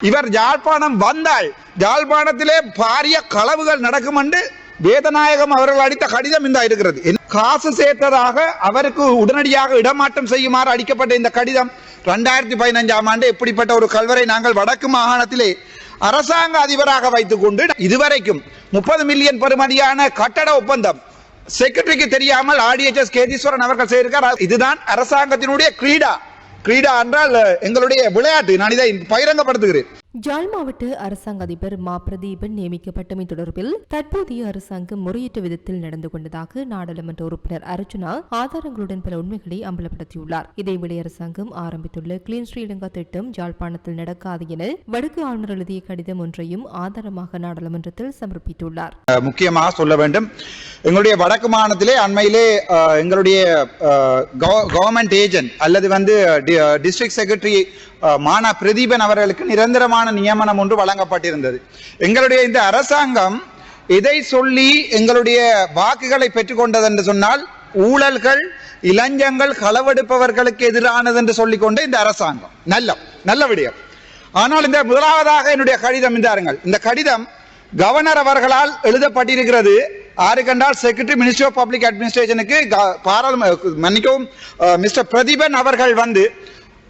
இவர் யாழ்ப்பாணம் வந்தால் யாழ்ப்பாணத்திலே பாரிய களவுகள் நடக்கும் என்று வேதநாயகம் அவர்கள் அடித்த கடிதம் இந்த இருக்கிறது. காசு சேர்த்ததாக அவருக்கு உடனடியாக இடமாற்றம் செய்யுமாறு அடிக்கப்பட்ட இந்த கடிதம் ரெண்டாயிரத்தி பதினஞ்சாம் ஆண்டு இப்படிப்பட்ட ஒரு கல்வரை நாங்கள் வடக்கு மாகாணத்திலே அரசாங்க அதிபராக வைத்துக் கொண்டு இதுவரைக்கும் முப்பது மில்லியன் பெறுமதியான கட்டட ஒப்பந்தம் செக்ரட்டரிக்கு தெரியாமல் ஆடிஎச்எஸ் கேதீஸ்வரன் அவர்கள் செய்திருக்கார் இதுதான் அரசாங்கத்தினுடைய கிரீடா. கிரீடா என்றால் எங்களுடைய விளையாட்டு நான் இதை பகிரங்கப்படுத்துகிறேன். ஜாழ் மாவட்ட அரசாங்க அதிபர் மா பிரதீபன் நியமிக்கப்பட்டமை தொடர்பில் தற்போதைய அரசாங்கம் முறையற்ற விதத்தில் நடந்து கொண்டதாக நாடாளுமன்ற உறுப்பினர் அர்ஜுனா ஆதாரங்களுடன் பல உண்மைகளை அம்பலப்படுத்தியுள்ளார். இதேவேளை அரசாங்கம் ஆரம்பித்துள்ள கிளீன் ஸ்ரீலங்கா திட்டம் ஜாழ்ப்பாணத்தில் நடக்காது என வடக்கு ஆளுநர் எழுதிய கடிதம் ஒன்றையும் ஆதாரமாக நாடாளுமன்றத்தில் சமர்ப்பித்துள்ளார். முக்கியமாக சொல்ல வேண்டும். எங்களுடைய வடக்கு மாநிலத்திலே அண்மையிலே எங்களுடைய கவர்மெண்ட் ஏஜென்ட் அல்லது வந்து டிஸ்ட்ரிக்ட் செக்ரட்டரி மானா பிரதீபன் அவர்களுக்கு நிரந்தரமான நியமனம் ஒன்று வழங்கப்பட்டிருந்தது. எங்களுடைய இந்த அரசாங்கம் இதை சொல்லி எங்களுடைய வாக்குகளை பெற்றுக்கொண்டது என்று சொன்னால் ஊழல்கள் இளஞ்சங்கள் களவெடுப்பவர்களுக்கு எதிரானது என்று சொல்லிக்கொண்டு இந்த அரசாங்கம். நல்ல நல்ல விடயம். ஆனால் இந்த முதலாவதாக என்னுடைய கடிதம் இந்தாருங்கள் இந்த கடிதம் கவர்னர் அவர்களால் எழுதப்பட்டிருக்கிறது. ஆறு கண்டால் செக்ரட்டரி மினிஸ்ட்ரி ஆஃப் பப்ளிக் அட்மினிஸ்ட்ரேஷனுக்கு க- மன்னிக்கவும் மிஸ்டர் பிரதீபன் அவர்கள் வந்து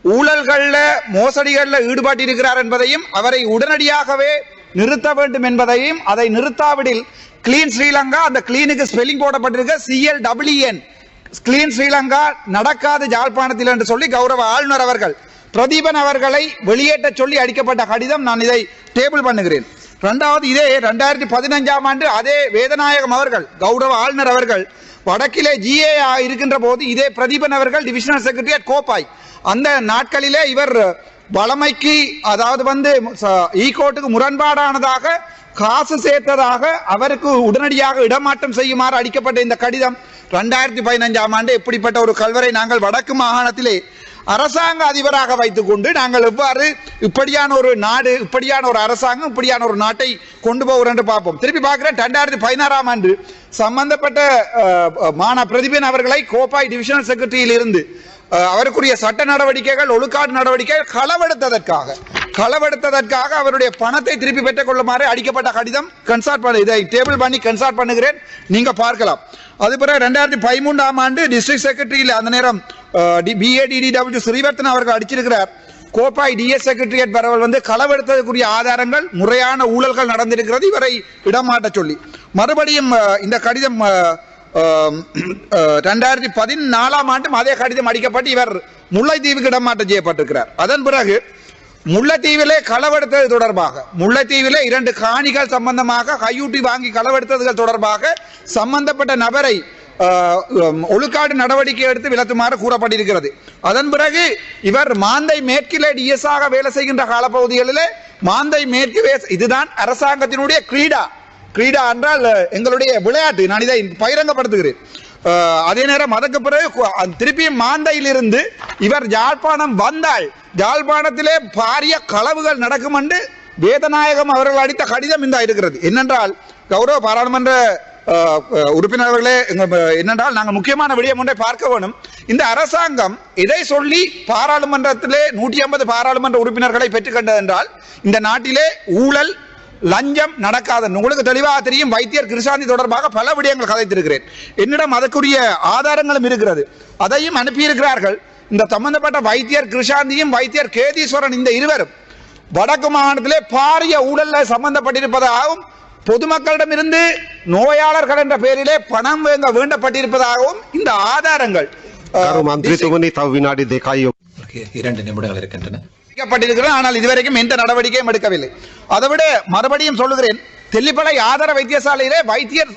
ஊழல்கள்ல மோசடிகள்ல ஈடுபட்டிருக்கிறார் என்பதையும் அவரை உடனடியாகவே நிறுத்த வேண்டும் என்பதையும் அதை நிறுத்தாவிடில் கிளீன் ஸ்ரீலங்கா அந்த கிளீனுக்கு spelling போடப்பட்டிருக்க C L W N clean Sri Lanka நடக்காது ஜாழ்ப்பாணத்தில் என்று சொல்லி கௌரவ ஆளுநர் அவர்கள் பிரதீபன் அவர்களை வெளியேற்ற சொல்லி அடிக்கப்பட்ட கடிதம் நான் இதை டேபிள் பண்ணுகிறேன். இரண்டாவது இதே ரெண்டாயிரத்தி பதினஞ்சாம் ஆண்டு அதே வேதநாயகம் அவர்கள் கௌரவ ஆளுநர் அவர்கள் வடக்கிலே ஜிஏ இருக்கின்ற போது இதே பிரதீபன் அவர்கள் டிவிஷனல் செக்ரட்டரி கோப்பாய் அந்த நாட்களிலே இவர் வளமைக்கு அதாவது வந்து ஈகோட்டுக்கு முரண்பாடானதாக காசு சேர்த்ததாக அவருக்கு உடனடியாக இடமாற்றம் செய்யுமாறு அடிக்கப்பட்ட இந்த கடிதம் ரெண்டாயிரத்தி பதினஞ்சாம் ஆண்டு இப்படிப்பட்ட ஒரு கல்வரை நாங்கள் வடக்கு மாகாணத்திலே அரசாங்க அதிபராக வைத்துக்கொண்டு நாங்கள் எவ்வாறு இப்படியான ஒரு நாடு இப்படியான ஒரு அரசாங்கம் இப்படியான ஒரு நாட்டை கொண்டு போகிறோம் என்று பார்ப்போம். திருப்பி பார்க்கிறேன் ரெண்டாயிரத்தி பதினாறாம் ஆண்டு சம்பந்தப்பட்ட அஹ், மானா பிரதிபன் அவர்களை கோப்பாய் டிவிஷனல் செக்ரட்டரியில் இருந்து அவருக்குரிய சட்ட நடவடிக்கைகள் ஒழுக்காடு நடவடிக்கைகள் களவெடுத்ததற்காக களவெடுத்ததற்காக அவருடைய பணத்தை திருப்பி பெற்றுக் கொள்ளுமாறு அடிக்கப்பட்ட கடிதம் கன்சல்ட் பண்ண இதை டேபிள் பண்ணி கன்சல்ட் பண்ணுகிறேன். நீங்க பார்க்கலாம். அது பிறகு ரெண்டாயிரத்தி பதிமூன்றாம் ஆண்டு டிஸ்ட்ரிக்ட் செக்ரட்டரியில் அந்த நேரம் பிஏடிடிடபிள்யூ ஸ்ரீவர்த்தன் அவர்கள் அடிச்சிருக்கிறார். கோப்பாய் டிஎஸ் செக்ரட்டரியேட் பரவல் வந்து களவெடுத்ததுக்குரிய ஆதாரங்கள் முறையான ஊழல்கள் நடந்திருக்கிறது. இவரை இடமாட்ட சொல்லி. மறுபடியும் இந்த கடிதம் ரெண்டாயிரத்தி பதினாலாம் ஆண்டும் அதே கடிதம் அடிக்கப்பட்டு இவர் முல்லைத்தீவுக்கு இடமாற்றம் செய்யப்பட்டிருக்கிறார். அதன் பிறகு முல்லைத்தீவிலே களவெடுத்தது தொடர்பாக முல்லைத்தீவிலே இரண்டு காணிகள் சம்பந்தமாக கையூட்டி வாங்கி களவெடுத்ததுகள் தொடர்பாக சம்பந்தப்பட்ட நபரை ஒழுக்காடு நடவடிக்கை எடுத்து விலத்துமாறு கூறப்பட்டிருக்கிறது. அதன் பிறகு இவர் மாந்தை மேற்கிலே டிஎஸ்ஆக வேலை செய்கின்ற காலப்பகுதிகளிலே மாந்தை மேற்கு வேஸ்- இதுதான் அரசாங்கத்தினுடைய கிரீடா. கிரீடா என்றால் எங்களுடைய விளையாட்டு. நான் இதை பகிரங்கப்படுத்துகிறேன். அதே நேரம் அதற்கு பிறகு கு- திருப்பியும் மாந்தையிலிருந்து இவர் யாழ்ப்பாணம் வந்தால் யாழ்ப்பாணத்திலே பாரிய களவுகள் நடக்கும் என்று வேதநாயகம் அவர்கள் அடித்த கடிதம் இந்த இருக்கிறது. என்னென்றால் கௌரவ பாராளுமன்ற உறுப்பினர்களே என்னென்றால் நாங்கள் முக்கியமான விடயம் ஒன்றை பார்க்க வேணும். இந்த அரசாங்கம் இதை சொல்லி பாராளுமன்றத்திலே நூற்றி ஐம்பது பாராளுமன்ற உறுப்பினர்களை பெற்றுக்கொண்டது என்றால் இந்த நாட்டிலே ஊழல் லஞ்சம் நடக்காத உங்களுக்கு தெளிவாக தெரியும் வைத்தியர் கிருஷாந்தி தொடர்பாக பல விடயங்கள் கதைத்திருக்கிறேன். என்னிடம் அதற்குரிய ஆதாரங்களும் இருக்கிறது. அதையும் அனுப்பியிருக்கிறார்கள். இந்த சம்பந்தப்பட்ட வைத்தியர் கிருஷாந்தியும் வைத்தியர் கேதீஸ்வரன் இந்த இருவரும். வடக்கு மாகாணத்திலே பாரிய ஊழல்ல சம்பந்தப்பட்டிருப்பதாகவும் பொதுமக்களிடமிருந்து நோயாளர்கள் என்ற பெயரிலே பணம் வேங்க வேண்டப்பட்டிருப்பதாகவும் இந்த ஆதாரங்கள். இரண்டு நிமிடங்கள் இருக்கின்றன. வைக்கப்பட்டிருக்கிறது. ஆனால் இதுவரைக்கும் எந்த நடவடிக்கையும் எடுக்கவில்லை. அதை விட மறுபடியும் சொல்லுகிறேன் தெல்லிப்பளை ஆதார வைத்தியசாலையிலே வைத்தியர்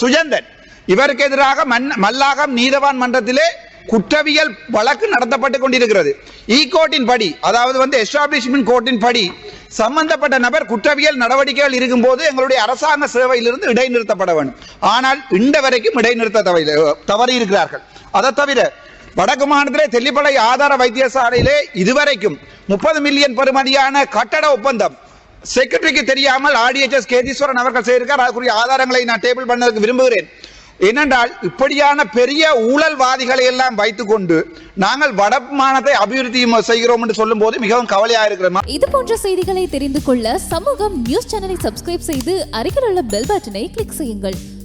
சுஜந்தன் இவருக்கு எதிராக மன்- மல்லாகம் நீதவான் மன்றத்திலே குற்றவியல் வழக்கு நடத்தப்பட்டு கொண்டிருக்கிறது. E இ கோர்ட்டின் படி அதாவது வந்து எஸ்டாப்ளிஷ்மெண்ட் கோர்ட்டின் படி சம்பந்தப்பட்ட நபர் குற்றவியல் நடவடிக்கைகள் இருக்கும்போது எங்களுடைய அரசாங்க சேவையிலிருந்து இடைநிறுத்தப்பட வேண்டும். ஆனால் இந்த வரைக்கும் இடைநிறுத்த தவறி தவறி இருக்கிறார்கள் அதை தவிர வடக்கு மாநிலத்திலே தெல்லிப்பளை ஆதார வைத்தியசாலையிலே இதுவரைக்கும் முப்பது மில்லியன் பெறுமதியான கட்டட ஒப்பந்தம். செக்ரட்டரிக்கு தெரியாமல் ஆர்டிஎச்எஸ் கேதீஸ்வரன் அவர்கள் செய்திருக்கார் அதுக்குரிய ஆதாரங்களை நான் டேபிள் பண்ணதுக்கு விரும்புகிறேன். ஏனென்றால் இப்படியான பெரிய ஊழல்வாதிகளை எல்லாம் வைத்துக்கொண்டு நாங்கள் வடமானத்தை அபிவிருத்தி செய்கிறோம் என்று சொல்லும் போது மிகவும் கவலையா இருக்கிறோம் இது போன்ற செய்திகளை தெரிந்து கொள்ள சமூகம் நியூஸ் சேனலை சப்ஸ்கிரைப் செய்து அருகில் உள்ள பெல் பட்டனை கிளிக் செய்யுங்கள்.